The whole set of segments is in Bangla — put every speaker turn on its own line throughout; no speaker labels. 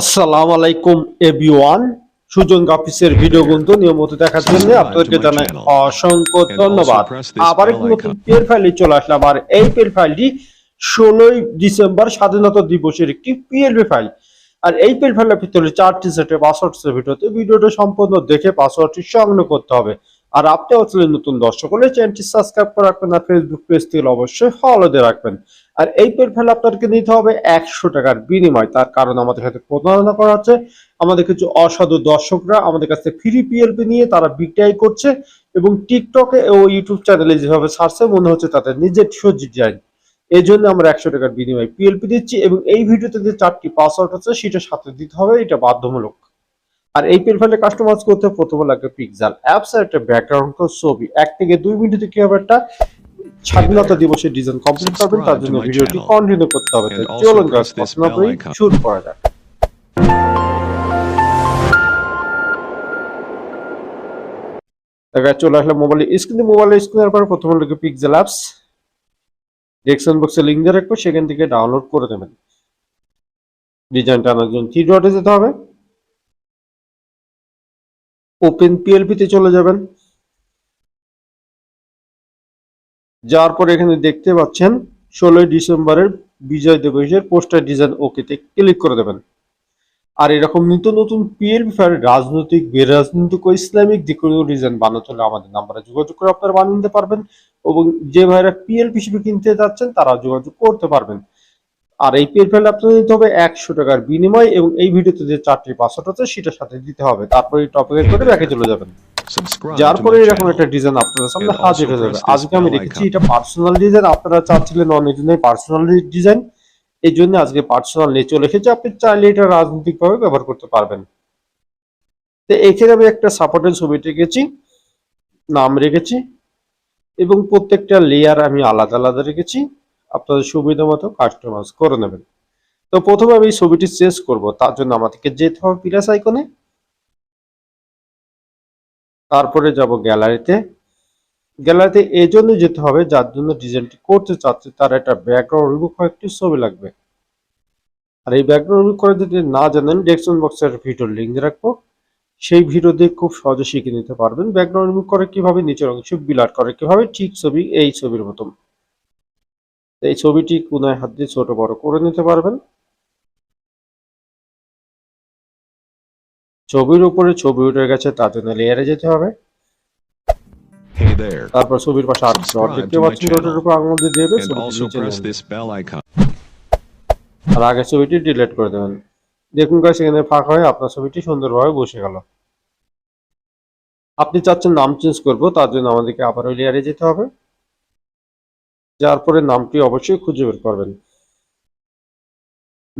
আসসালামু আলাইকুম এভরিওয়ান। সুজন অফিসের ভিডিও কিন্তু নিয়মিত দেখার জন্য আপনাদেরকে জানাই অসংখ্য ধন্যবাদ। আবার একটি নতুন পেল ফাইলে চলে আসলাম। আর এই পেল ফাইলটি ষোলোই ডিসেম্বর স্বাধীনতা দিবসের একটি পিএলবি ফাইল। আর এই পেল ফাইলের ভিতরে চারটি সেটে পাসওয়ার্ড সেট ভিডিওতে ভিডিওটা সম্পূর্ণ দেখে পাসওয়ার্ডটি সংগ্রহ করতে হবে। আর আপনি আসলে নতুন দর্শক হলে চ্যানেলটি সাবস্ক্রাইব করে রাখবেন আর ফেসবুক পেজ থেকে অবশ্যই ফলো দিয়ে রাখবেন। আর এই পেল ফাইল আপনাদেরকে নিতে হবে একশো টাকার বিনিময়। তার কারণ আমাদের সাথে প্রতারণা করা হচ্ছে। আমাদের কিছু অসাধু দর্শকরা আমাদের কাছে ফ্রি পিএলপি নিয়ে তারা বিক্রয় করছে এবং টিকটকে ও ইউটিউব চ্যানেলে যেভাবে ছাড়ছে, মনে হচ্ছে তাদের নিজের ডিজাইন এই জন্য আমরা একশো টাকার বিনিময় পিএলপি দিচ্ছি এবং এই ভিডিওতে যে চারটি পাসওয়ার্ড আছে সেটা সাথে দিতে হবে, এটা বাধ্যমূলক আর এই পেল ফাইলে কাস্টমাইজ করতে প্রথমে লাগবে পিক্সেল অ্যাপস একটা ব্যাকগ্রাউন্ড ছবি এক থেকে দুই মিনিটে কি হবে একটা স্বাধীনতা দিবসের ডিজাইন কমপ্লিট করবেন তার জন্য ভিডিওটি কন্টিনিউ করতে হবে। চলুন গাছ শুরু করা যাক। দেখা চলে আসলে মোবাইল স্ক্রিনে মোবাইল স্ক্রিনের পর প্রথমে লিখে পিক্সেল অ্যাপস ডেস্কশন বক্সে লিঙ্ক দিয়ে রাখব সেখান থেকে ডাউনলোড করে দেবেন। ডিজাইনটা আনার জন্য থ্রি ডটে যেতে হবে। ওপেন পিএলপি তে চলে যাবেন। যাওয়ার পরে এখানে দেখতে পাচ্ছেন, ষোলোই ডিসেম্বরের বিজয় দিবসের পোস্টার ডিজাইন ওকেতে ক্লিক করে দেবেন। আর এরকম নিত্য নতুন পিএলপি ফায়ার রাজনৈতিক, বেরাজনৈতিক ও ইসলামিক যে ডিজাইন বানাতে হলে আমাদের নাম্বারে যোগাযোগ করে আপনারা বানিয়ে নিতে পারবেন এবং যে ভাইরা পিএলপি হিসেবে কিনতে যাচ্ছেন তারা যোগাযোগ করতে পারবেন। আর এই পেল ফাইল আপনাদের দিতে হবে একশো টাকার বিনিময় এবং এই ভিডিওতে যে চারটি পাসওয়ার্ড আছে সেটার সাথে দিতে হবে। তারপরে এই টপিকে করে ব্যাকে চলে যাবেন। যার পরে এরকম একটা ডিজাইন আপনাদের সামনে হাজির হয়ে যাবে। আজকে আমি রেখেছি এটা পার্সোনাল ডিজাইন আপনারা চাচ্ছিলেন অনেক জন্য পার্সোনাল ডিজাইন এই জন্য আজকে পার্সোনাল নিয়ে চলে এসেছে। আপনি চাইলে এটা রাজনৈতিক ভাবে ব্যবহার করতে পারবেন। তো এখানে আমি একটা সাপোর্টের ছবি রেখেছি নাম রেখেছি এবং প্রত্যেকটা লেয়ার আমি আলাদা আলাদা রেখেছি। আপনাদের সুবিধা মতো কাস্টমাইজ করে নেবেন। তো প্রথমে আমি এই ছবিটি চেঞ্জ করব। তার জন্য আমাদেরকে যেতে হবে প্লাস আইকনে তারপরে যাব গ্যালারিতে। গ্যালারিতে এই জন্য যেতে হবে, যার জন্য ডিজাইনটি করতে চাচ্ছে, তার একটা ব্যাকগ্রাউন্ড রিমুভ একটি ছবি লাগবে। আর এই ব্যাকগ্রাউন্ড রিমুভ করে যদি না জানেন ডেসক্রিপশন বক্সের ভিডিওর লিঙ্ক রাখব। সেই ভিডিও দিয়ে খুব সহজে শিখে নিতে পারবেন ব্যাকগ্রাউন্ড রিমুভ করে কীভাবে নিচের অংশ বিলার করে, কীভাবে ঠিক ছবি, এই ছবির মতন। এই ছবিটি কোনায় হাত দিয়ে ছোট বড় করে নিতে পারবেন। ছবির উপরে ছবি উঠে গেছে তার জন্য লেয়ারে যেতে হবে। তারপর ছবির পাশে আর ডট দেখতে পাচ্ছেন ডটের উপর আঙুল দিয়ে দেবে. আর আগের ছবিটি ডিলিট করে দেবেন। দেখুন গাছ এখানে ফাঁকা হয়ে আপনার ছবিটি সুন্দরভাবে বসে গেল। আপনি চাচ্ছেন নাম চেঞ্জ করব তার জন্য আমাদেরকে আবার ওই লেয়ারে যেতে হবে। যার পরে নামটি অবশ্যই খুঁজে বের করবেন।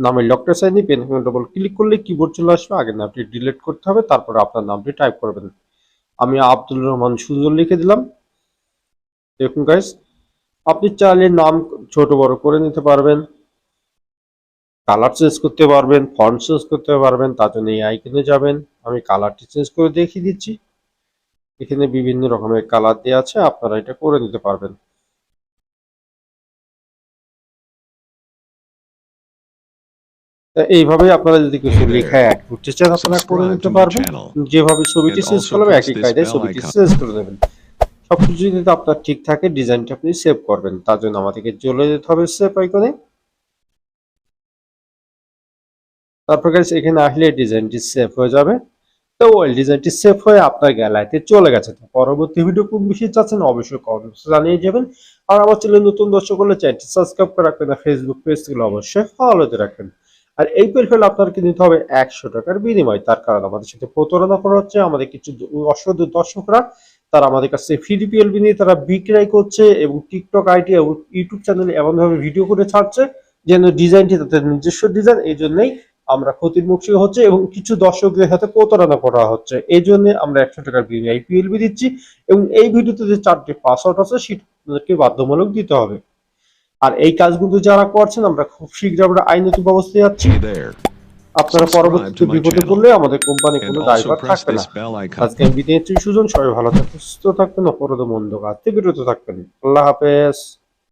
নামের লকটা সাইনি পেন ডবল ক্লিক করলে কিবোর্ড চলে আসবে। আগে নামটি ডিলিট করতে হবে, তারপরে আপনার নামটি টাইপ করবেন। আমি আব্দুল রহমান সুজন লিখে দিলাম। দেখুন গাইস আপনি চাইলে নাম ছোট বড় করে নিতে পারবেন কালার চেঞ্জ করতে পারবেন ফন্ট চেঞ্জ করতে পারবেন, তার জন্য এই আইকনে যাবেন। আমি কালারটি চেঞ্জ করে দেখিয়ে দিচ্ছি। এখানে বিভিন্ন রকমের কালার দেওয়া আছে, আপনারা এটা করে নিতে পারবেন। এইভাবে আপনারা যদি কিছু লেখা অ্যাড করতে চান আপনারা করে নিতে পারবেন। যেভাবে ছবিটি চেঞ্জ করলাম একই কায়দায় ছবিটি. চেঞ্জ করে দেবেন। সবকিছু যদি আপনার ঠিক থাকে ডিজাইনটা আপনি সেভ করবেন। তার জন্য আমাদেরকে চলে যেতে হবে সেভ আইকনে তারপর guys এখানে আসলে ডিজাইনটি সেভ হয়ে যাবে। তো ওই ডিজাইনটি সেভ হয়ে আপনার গ্যালারিতে চলে গেছে। তো পরবর্তী ভিডিও কোন বিষয়ে চাচ্ছেন অবশ্যই কমেন্টস জানিয়ে যাবেন। আর আমার চ্যানেল নতুন দর্শক হলে চ্যানেলটি সাবস্ক্রাইব করে রাখবেন। আর ফেসবুক পেজগুলো অবশ্যই ফলোতে রাখবেন। আর এই পেলফেল আপনাকে নিতে হবে একশো টাকার বিনিময়। তার কারণ আমাদের সাথে প্রতারণা করা হচ্ছে, আমাদের কিছু অসাধু দর্শকরা, তারা আমাদের কাছে ফ্রি পিএলবি নিয়ে তারা বিক্রয় করছে এবং টিকটক আইডি এবং ইউটিউব চ্যানেলে এমনভাবে ভিডিও করে ছাড়ছে যেন ডিজাইনটি তাদের নিজস্ব ডিজাইন এই জন্যই আমরা ক্ষতির মুখী হচ্ছে এবং কিছু দর্শকদের সাথে প্রতারণা করা হচ্ছে। এই জন্য আমরা একশো টাকার বিনিময়ে পিএলবি দিচ্ছি এবং এই ভিডিওতে যে চারটি পাসওয়ার্ড আছে সেটাকে বাধ্যমূলক দিতে হবে। আর এই কাজগুলো যারা করছেন আমরা খুব শীঘ্র আমরা আইনত ব্যবস্থায় যাচ্ছি আপনারা পরবর্তীতে বিপদে. পড়লে আমাদের কোম্পানি কোনো দায়ভার থাকবে না. আজকে আমি বিদায় সুজন সবাই ভালো থাকবেন সুস্থ থাকবেন অপরাধ মন্দ কাজ থেকে বিরত থাকবেন। আল্লাহ হাফেজ।